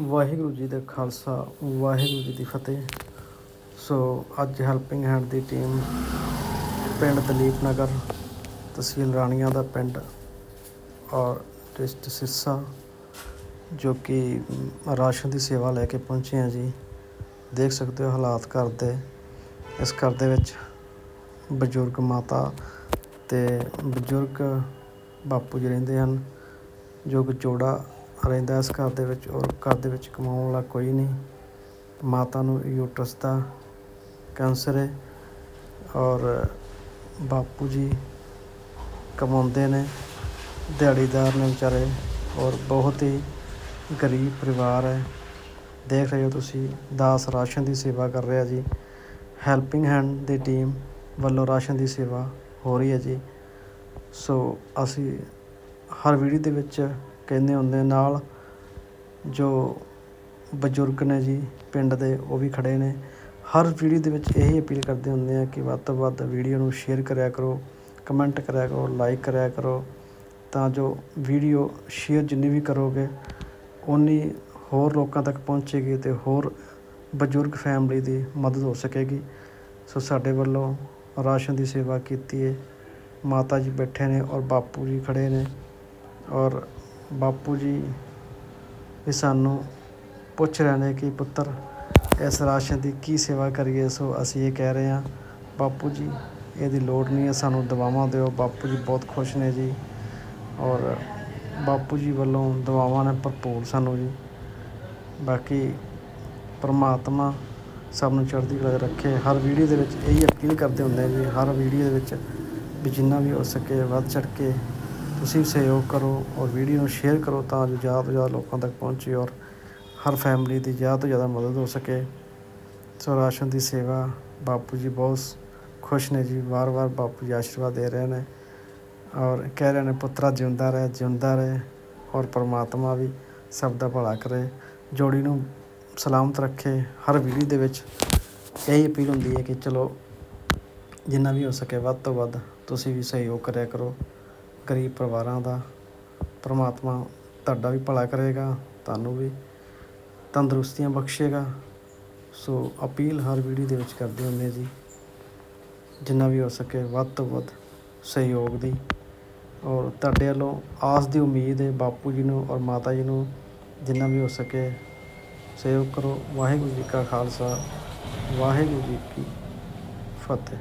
ਵਾਹਿਗੁਰੂ ਜੀ ਦਾ ਖਾਲਸਾ, ਵਾਹਿਗੁਰੂ ਜੀ ਦੀ ਫਤਿਹ। ਸੋ ਅੱਜ helping hand ਦੀ team ਪਿੰਡ ਦਲੀਪ ਨਗਰ, ਤਹਿਸੀਲ ਰਾਣੀਆਂ ਦਾ ਪਿੰਡ ਔਰ ਡਿਸਟ ਸਿਰਸਾ, ਜੋ ਕਿ ਰਾਸ਼ਨ ਦੀ ਸੇਵਾ ਲੈ ਕੇ ਪਹੁੰਚੇ ਹਾਂ ਜੀ। ਦੇਖ ਸਕਦੇ ਹੋ ਹਾਲਾਤ ਘਰ ਦੇ। ਇਸ ਘਰ ਦੇ ਵਿੱਚ ਬਜ਼ੁਰਗ ਮਾਤਾ ਤੇ ਬਜ਼ੁਰਗ ਬਾਪੂ ਜੀ ਰਹਿੰਦੇ ਹਨ, ਜੋ ਕਿ ਜੋੜਾ ਰਹਿੰਦਾ ਇਸ ਘਰ ਦੇ ਵਿੱਚ ਔਰ ਘਰ ਦੇ ਵਿੱਚ ਕਮਾਉਣ ਵਾਲਾ ਕੋਈ ਨਹੀਂ। ਮਾਤਾ ਨੂੰ ਯੂਟਰਸ ਦਾ ਕੈਂਸਰ ਹੈ ਔਰ ਬਾਪੂ ਜੀ ਕਮਾਉਂਦੇ ਨੇ, ਦਿਹਾੜੀਦਾਰ ਨੇ ਵਿਚਾਰੇ ਔਰ ਬਹੁਤ ਹੀ ਗਰੀਬ ਪਰਿਵਾਰ ਹੈ। ਦੇਖ ਰਹੇ ਹੋ ਤੁਸੀਂ, ਦਾਸ ਰਾਸ਼ਨ ਦੀ ਸੇਵਾ ਕਰ ਰਿਹਾ ਜੀ। ਹੈਲਪਿੰਗ ਹੈਂਡ ਦੀ ਟੀਮ ਵੱਲੋਂ ਰਾਸ਼ਨ ਦੀ ਸੇਵਾ ਹੋ ਰਹੀ ਹੈ ਜੀ। ਸੋ ਅਸੀਂ ਹਰ ਵੀਡੀਓ ਦੇ ਵਿੱਚ ਕਹਿੰਦੇ ਹੁੰਦੇ ਨਾਲ ਜੋ ਬਜ਼ੁਰਗ ਨੇ ਜੀ ਪਿੰਡ ਦੇ, ਉਹ ਵੀ ਖੜ੍ਹੇ ਨੇ। ਹਰ ਪੀੜ੍ਹੀ ਦੇ ਵਿੱਚ ਇਹੀ ਅਪੀਲ ਕਰਦੇ ਹੁੰਦੇ ਆ ਕਿ ਵੱਧ ਤੋਂ ਵੱਧ ਵੀਡੀਓ ਨੂੰ ਸ਼ੇਅਰ ਕਰਿਆ ਕਰੋ, ਕਮੈਂਟ ਕਰਿਆ ਕਰੋ, ਲਾਈਕ ਕਰਿਆ ਕਰੋ। ਤਾਂ ਜੋ ਵੀਡੀਓ ਸ਼ੇਅਰ ਜਿੰਨੀ ਵੀ ਕਰੋਗੇ ਉਨੀ ਹੋਰ ਲੋਕਾਂ ਤੱਕ ਪਹੁੰਚੇਗੀ ਤੇ ਹੋਰ ਬਜ਼ੁਰਗ ਫੈਮਿਲੀ ਦੀ ਮਦਦ ਹੋ ਸਕੇਗੀ। ਸੋ ਸਾਡੇ ਵੱਲੋਂ ਰਾਸ਼ਨ ਦੀ ਸੇਵਾ ਕੀਤੀ ਹੈ ਮਾਤਾ ਜੀ ਬੈਠੇ ਨੇ ਔਰ ਬਾਪੂ ਜੀ ਖੜੇ ਨੇ ਔਰ ਬਾਪੂ ਜੀ ਵੀ ਸਾਨੂੰ ਪੁੱਛ ਰਹੇ ਨੇ ਕਿ ਪੁੱਤਰ, ਇਸ ਰਾਸ਼ਨ ਦੀ ਕੀ ਸੇਵਾ ਕਰੀਏ? ਸੋ ਅਸੀਂ ਇਹ ਕਹਿ ਰਹੇ ਹਾਂ, ਬਾਪੂ ਜੀ, ਇਹਦੀ ਲੋੜ ਨਹੀਂ ਹੈ, ਸਾਨੂੰ ਦਵਾਵਾਂ ਦਿਓ। ਬਾਪੂ ਜੀ ਬਹੁਤ ਖੁਸ਼ ਨੇ ਜੀ ਔਰ ਬਾਪੂ ਜੀ ਵੱਲੋਂ ਦਵਾਵਾਂ ਨੇ ਭਰਪੂਰ ਸਾਨੂੰ ਜੀ। ਬਾਕੀ ਪਰਮਾਤਮਾ ਸਭ ਨੂੰ ਚੜ੍ਹਦੀ ਕਲਾ ਰੱਖੇ। ਹਰ ਵੀਡੀਓ ਦੇ ਵਿੱਚ ਇਹੀ ਅਪੀਲ ਕਰਦੇ ਹੁੰਦੇ ਆ ਜੀ, ਹਰ ਵੀਡੀਓ ਦੇ ਵਿੱਚ ਵੀ ਜਿੰਨਾ ਵੀ ਹੋ ਸਕੇ ਵੱਧ ਚੜ੍ਹ ਕੇ ਤੁਸੀਂ ਵੀ ਸਹਿਯੋਗ ਕਰੋ ਔਰ ਵੀਡੀਓ ਨੂੰ ਸ਼ੇਅਰ ਕਰੋ ਤਾਂ ਜੋ ਜ਼ਿਆਦਾ ਤੋਂ ਜ਼ਿਆਦਾ ਲੋਕਾਂ ਤੱਕ ਪਹੁੰਚੇ ਔਰ ਹਰ ਫੈਮਿਲੀ ਦੀ ਜ਼ਿਆਦਾ ਤੋਂ ਜ਼ਿਆਦਾ ਮਦਦ ਹੋ ਸਕੇ। ਸੋ ਰਾਸ਼ਨ ਦੀ ਸੇਵਾ ਬਾਪੂ ਜੀ ਬਹੁਤ ਖੁਸ਼ ਨੇ ਜੀ ਵਾਰ-ਵਾਰ ਬਾਪੂ ਜੀ ਆਸ਼ੀਰਵਾਦ ਦੇ ਰਹੇ ਨੇ ਔਰ ਕਹਿ ਰਹੇ ਨੇ ਪੁੱਤਰਾ ਜਿਉਂਦਾ ਰਹੇ ਜਿਉਂਦਾ ਰਹੇ ਔਰ ਪਰਮਾਤਮਾ ਵੀ ਸਭ ਦਾ ਭਲਾ ਕਰੇ। ਜੋੜੀ ਨੂੰ ਸਲਾਮਤ ਰੱਖੇ। ਹਰ ਵੀਡੀਓ ਦੇ ਵਿੱਚ ਇਹੀ ਅਪੀਲ ਹੁੰਦੀ ਹੈ ਕਿ ਚਲੋ ਜਿੰਨਾ ਵੀ ਹੋ ਸਕੇ ਵੱਧ ਤੋਂ ਵੱਧ ਤੁਸੀਂ ਵੀ ਸਹਿਯੋਗ ਕਰਿਆ ਕਰੋ। ਗਰੀਬ ਪਰਿਵਾਰਾਂ ਦਾ, ਪਰਮਾਤਮਾ ਤੁਹਾਡਾ ਵੀ ਭਲਾ ਕਰੇਗਾ, ਤੁਹਾਨੂੰ ਵੀ ਤੰਦਰੁਸਤੀਆਂ ਬਖਸ਼ੇਗਾ। ਸੋ ਅਪੀਲ ਹਰ ਵੀਡੀਓ ਦੇ ਵਿੱਚ ਕਰਦੇ ਹੁੰਦੇ ਜੀ, ਜਿੰਨਾ ਵੀ ਹੋ ਸਕੇ ਵੱਧ ਤੋਂ ਵੱਧ ਸਹਿਯੋਗ ਦੀ। ਔਰ ਤੁਹਾਡੇ ਵੱਲੋਂ ਆਸ ਦੀ ਉਮੀਦ ਹੈ ਬਾਪੂ ਜੀ ਨੂੰ ਔਰ ਮਾਤਾ ਜੀ ਨੂੰ ਜਿੰਨਾ ਵੀ ਹੋ ਸਕੇ ਸਹਿਯੋਗ ਕਰੋ। ਵਾਹਿਗੁਰੂ ਜੀ ਕਾ ਖਾਲਸਾ, ਵਾਹਿਗੁਰੂ ਜੀ ਕੀ ਫਤਿਹ।